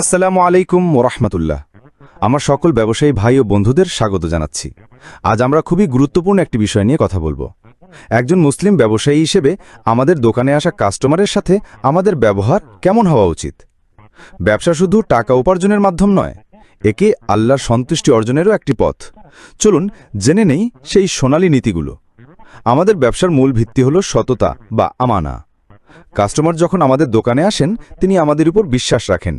আসসালামু আলাইকুম ওরহমতুল্লাহ আমার সকল ব্যবসায়ী ভাই ও বন্ধুদের স্বাগত জানাচ্ছি। আজ আমরা খুবই গুরুত্বপূর্ণ একটি বিষয় নিয়ে কথা বলব। একজন মুসলিম ব্যবসায়ী হিসেবে আমাদের দোকানে আসা কাস্টমারের সাথে আমাদের ব্যবহার কেমন হওয়া উচিত? ব্যবসা শুধু টাকা উপার্জনের মাধ্যম নয়, একে আল্লাহর সন্তুষ্টি অর্জনেরও একটি পথ। চলুন জেনে নেই সেই সোনালী নীতিগুলো। আমাদের ব্যবসার মূল ভিত্তি হল সততা বা আমানা। কাস্টমার যখন আমাদের দোকানে আসেন, তিনি আমাদের উপর বিশ্বাস রাখেন।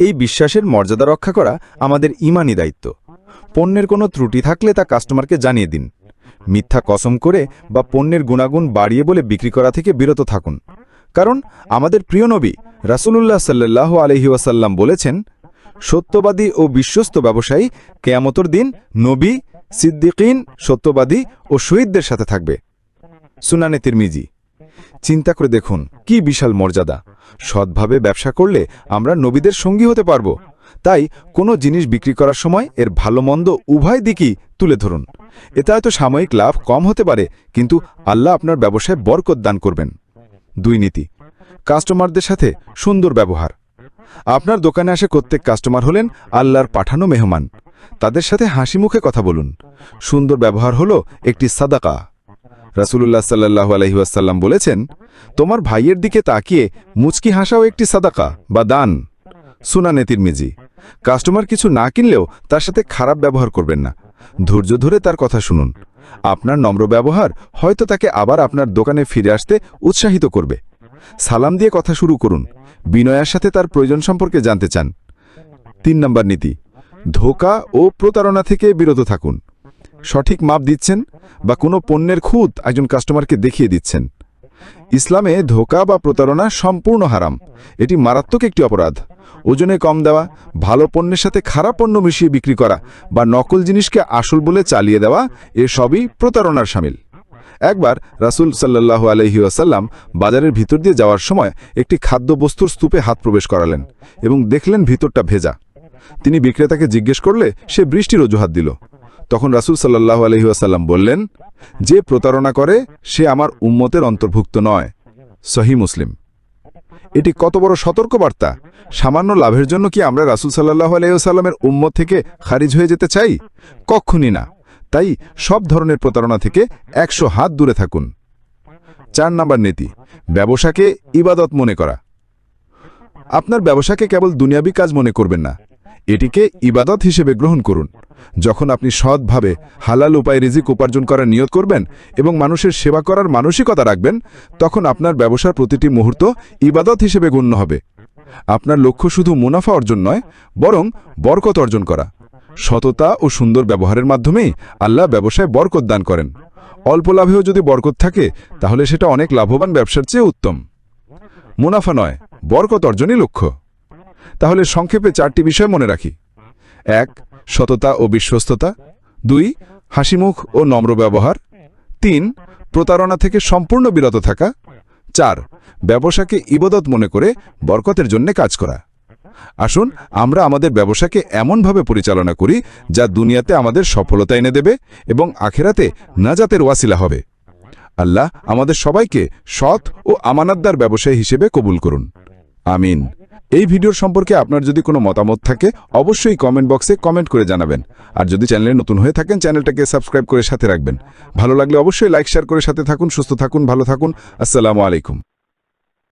এই বিশ্বাসের মর্যাদা রক্ষা করা আমাদের ইমানি দায়িত্ব। পণ্যের কোনো ত্রুটি থাকলে তা কাস্টমারকে জানিয়ে দিন। মিথ্যা কসম করে বা পণ্যের গুণাগুণ বাড়িয়ে বলে বিক্রি করা থেকে বিরত থাকুন। কারণ আমাদের প্রিয় নবী রাসূলুল্লাহ সাল্লাহ আলহি ওয়াসাল্লাম বলেছেন, সত্যবাদী ও বিশ্বস্ত ব্যবসায়ী কেয়ামতর দিন নবী, সিদ্দিকিন সত্যবাদী ও শহীদদের সাথে থাকবে। সুনানে তিরমিজি চিন্তা করে দেখুন, কি বিশাল মর্যাদা। সৎভাবে ব্যবসা করলে আমরা নবীদের সঙ্গী হতে পারব। তাই কোনো জিনিস বিক্রি করার সময় এর ভালো মন্দ উভয় দিকই তুলে ধরুন। এতে হয়তো সাময়িক লাভ কম হতে পারে, কিন্তু আল্লাহ আপনার ব্যবসায় বরকত দান করবেন। দুই নীতি, কাস্টমারদের সাথে সুন্দর ব্যবহার। আপনার দোকানে আসে প্রত্যেক কাস্টমার হলেন আল্লাহর পাঠানো মেহমান। তাদের সাথে হাসি মুখে কথা বলুন। সুন্দর ব্যবহার হলো একটি সাদাকা। রাসুলুল্লাহ সাল্লাহ আলহিউসাল্লাম বলেছেন, তোমার ভাইয়ের দিকে তাকিয়ে মুচকি হাসাও একটি সাদাকা বা দান। সুনানে তিরমিজি, কাস্টমার কিছু না কিনলেও তার সাথে খারাপ ব্যবহার করবেন না। ধৈর্য ধরে তার কথা শুনুন। আপনার নম্র ব্যবহার হয়তো তাকে আবার আপনার দোকানে ফিরে আসতে উৎসাহিত করবে। সালাম দিয়ে কথা শুরু করুন। বিনয়ের সাথে তার প্রয়োজন সম্পর্কে জানতে চান। তিন নম্বর নীতি, ধোকা ও প্রতারণা থেকে বিরত থাকুন। সঠিক মাপ দিচ্ছেন বা কোনো পণ্যের খুঁত একজন কাস্টমারকে দেখিয়ে দিচ্ছেন। ইসলামে ধোকা বা প্রতারণা সম্পূর্ণ হারাম। এটি মারাত্মক একটি অপরাধ। ওজনে কম দেওয়া, ভালো পণ্যের সাথে খারাপ পণ্য মিশিয়ে বিক্রি করা বা নকল জিনিসকে আসল বলে চালিয়ে দেওয়া, এ সবই প্রতারণার সামিল। একবার রাসুল সাল্লাহ আলহি আসাল্লাম বাজারের ভিতর দিয়ে যাওয়ার সময় একটি খাদ্যবস্তুর স্তূপে হাত প্রবেশ করালেন এবং দেখলেন ভিতরটা ভেজা। তিনি বিক্রেতাকে জিজ্ঞেস করলে সে বৃষ্টির অজুহাত দিল। তখন রাসুল সাল্লাহ আলহিহাসাল্লাম বললেন, যে প্রতারণা করে, সে আমার উম্মতের অন্তর্ভুক্ত নয়। সহি মুসলিম। এটি কত বড় সতর্কবার্তা! সামান্য লাভের জন্য কি আমরা রাসুল সাল্লাহ আলহিহাসাল্লামের উম্মত থেকে খারিজ হয়ে যেতে চাই? কক্ষণই না। তাই সব ধরনের প্রতারণা থেকে একশো হাত দূরে থাকুন। চার নাম্বার নীতি, ব্যবসাকে ইবাদত মনে করা। আপনার ব্যবসাকে কেবল দুনিয়াবি কাজ মনে করবেন না এটিকে ইবাদত হিসেবে গ্রহণ করুন। যখন আপনি সৎভাবে হালাল উপায় রিজিক উপার্জন করার নিয়ত করবেন এবং মানুষের সেবা করার মানসিকতা রাখবেন, তখন আপনার ব্যবসার প্রতিটি মুহূর্ত ইবাদত হিসেবে গণ্য হবে। আপনার লক্ষ্য শুধু মুনাফা অর্জন নয়, বরং বরকত অর্জন করা। সততা ও সুন্দর ব্যবহারের মাধ্যমেই আল্লাহ ব্যবসায় বরকত দান করেন। অল্প লাভেও যদি বরকত থাকে, তাহলে সেটা অনেক লাভবান ব্যবসার চেয়ে উত্তম। মুনাফা নয়, বরকত অর্জনই লক্ষ্য। তাহলে সংক্ষেপে চারটি বিষয় মনে রাখি। এক, সততা ও বিশ্বস্ততা। দুই, হাসিমুখ ও নম্র ব্যবহার। তিন, প্রতারণা থেকে সম্পূর্ণ বিরত থাকা। চার, ব্যবসাকে ইবাদত মনে করে বরকতের জন্য কাজ করা। আসুন, আমরা আমাদের ব্যবসাকে এমনভাবে পরিচালনা করি যা দুনিয়াতে আমাদের সফলতা এনে দেবে এবং আখেরাতে নাজাতের ওয়াসিলা হবে। আল্লাহ আমাদের সবাইকে সৎ ও আমানাতদার ব্যবসায়ী হিসেবে কবুল করুন। আমিন। এই ভিডিওর সম্পর্কে আপনার যদি কোনো মতামত থাকে, অবশ্যই কমেন্ট বক্সে কমেন্ট করে জানাবেন। আর যদি চ্যানেলে নতুন হয়ে থাকেন, চ্যানেলটাকে সাবস্ক্রাইব করে সাথে রাখবেন। ভালো লাগলে অবশ্যই লাইক শেয়ার করে সাথে থাকুন, সুস্থ থাকুন, ভালো থাকুন। আসসালামু আলাইকুম।